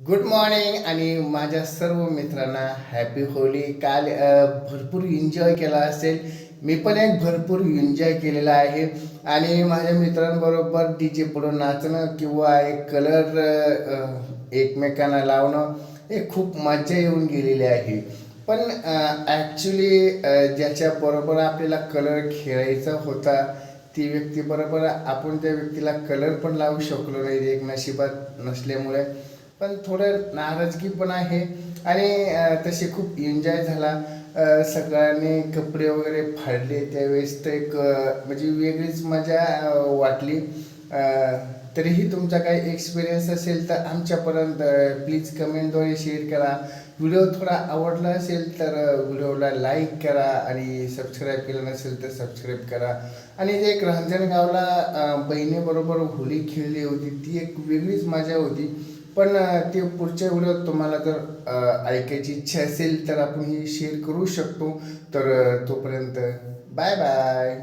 Good morning आणि माझ्या सर्व मित्रांना हॅपी होली काल भरपूर एन्जॉय केला असेल. मी पण एक भरपूर एन्जॉय केलेला आहे. आणि माझ्या मित्रांबरोबर डी जे पुढं नाचणं किंवा एक कलर एकमेकांना लावणं हे खूप मजा येऊन गेलेली आहे. पण ॲक्च्युली ज्याच्याबरोबर आपल्याला कलर खेळायचा होता ती व्यक्ती बरोबर आपण त्या व्यक्तीला कलर पण लावू शकलो नाही एक नशिबात नसल्यामुळे. पण थोडं नाराजगी पण आहे. आणि तसे खूप एन्जॉय झाला. सगळ्यांनी कपडे वगैरे फाडले. त्यावेळेस तर एक म्हणजे वेगळीच मजा वाटली. तरीही तुमचा काही एक्सपिरियन्स असेल तर आमच्यापर्यंत प्लीज कमेंटद्वारे शेअर करा. व्हिडिओ थोडा आवडला असेल तर व्हिडिओला लाईक करा आणि सबस्क्राईब केलं नसेल तर सबस्क्राईब करा. आणि जे एक रांजणगावला बहिणीबरोबर होली खेळली होती ती एक वेगळीच मजा होती. पण ते पुढच्या व्हिडिओत तुम्हाला जर ऐकायची इच्छा असेल तर आपण ही शेअर करू शकतो. तर तोपर्यंत बाय बाय